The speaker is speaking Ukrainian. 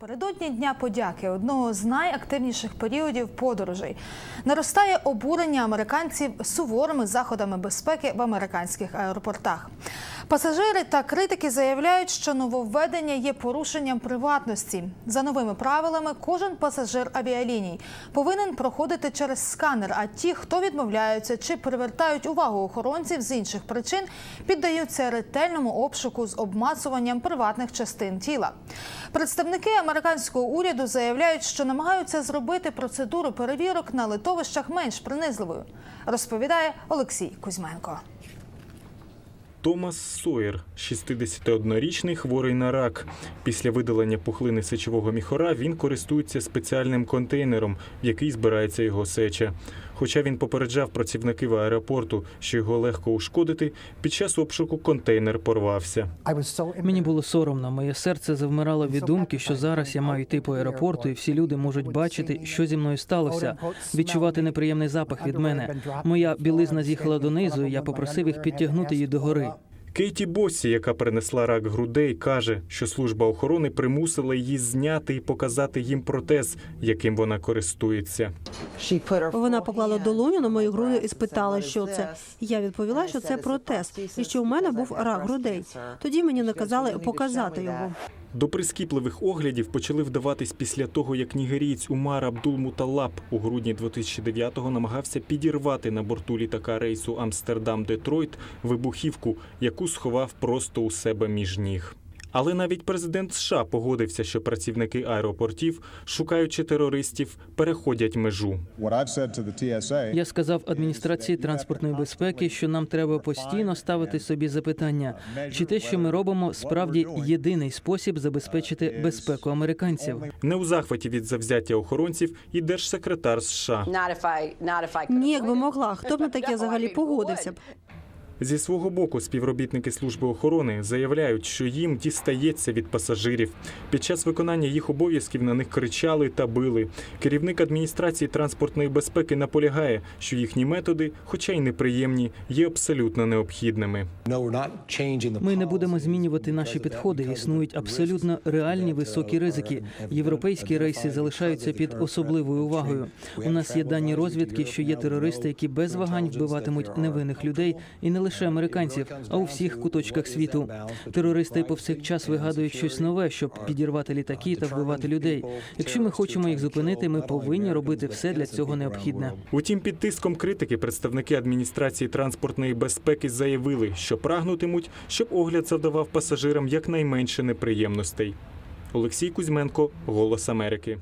Напередодні Дня подяки, одного з найактивніших періодів подорожей, наростає обурення американців суворими заходами безпеки в американських аеропортах. Пасажири та критики заявляють, що нововведення є порушенням приватності. За новими правилами, кожен пасажир авіаліній повинен проходити через сканер. А ті, хто відмовляються чи привертають увагу охоронців з інших причин, піддаються ретельному обшуку з обмацуванням приватних частин тіла. Представники американського уряду заявляють, що намагаються зробити процедуру перевірок на литовищах менш принизливою. Розповідає Олексій Кузьменко. Томас Сойер, 61-річний хворий на рак. Після видалення пухлини сечового міхора він користується спеціальним контейнером, в який збирається його сеча. Хоча він попереджав працівників аеропорту, що його легко ушкодити, під час обшуку контейнер порвався. Мені було соромно. Моє серце завмирало від думки, що зараз я маю йти по аеропорту, і всі люди можуть бачити, що зі мною сталося, відчувати неприємний запах від мене. Моя білизна з'їхала донизу, і я попросив їх підтягнути її догори. Кейті Боссі, яка принесла рак грудей, каже, що служба охорони примусила її зняти і показати їм протез, яким вона користується. Вона поклала долоню на мою груди і спитала, що це. Я відповіла, що це протез, і що у мене був рак грудей. Тоді мені наказали показати його. До прискіпливих оглядів почали вдаватись після того, як нігерієць Умар Абдул Муталаб у грудні 2009-го намагався підірвати на борту літака рейсу Амстердам-Детройт вибухівку, яку сховав просто у себе між ніг. Але навіть президент США погодився, що працівники аеропортів, шукаючи терористів, переходять межу. Я сказав адміністрації транспортної безпеки, що нам треба постійно ставити собі запитання, чи те, що ми робимо, справді єдиний спосіб забезпечити безпеку американців. Не у захваті від завзяття охоронців і держсекретар США. Ні, якби могла. Хто б на таке взагалі погодився б? Зі свого боку, співробітники служби охорони заявляють, що їм дістається від пасажирів. Під час виконання їх обов'язків на них кричали та били. Керівник адміністрації транспортної безпеки наполягає, що їхні методи, хоча й неприємні, є абсолютно необхідними. Ми не будемо змінювати наші підходи. Існують абсолютно реальні високі ризики. Європейські рейси залишаються під особливою увагою. У нас є дані розвідки, що є терористи, які без вагань вбиватимуть невинних людей і не лише американців, а у всіх куточках світу. Терористи повсякчас вигадують щось нове, щоб підірвати літаки та вбивати людей. Якщо ми хочемо їх зупинити, ми повинні робити все для цього необхідне. Утім, під тиском критики представники адміністрації транспортної безпеки заявили, що прагнутимуть, щоб огляд завдавав пасажирам якнайменше неприємностей. Олексій Кузьменко, Голос Америки.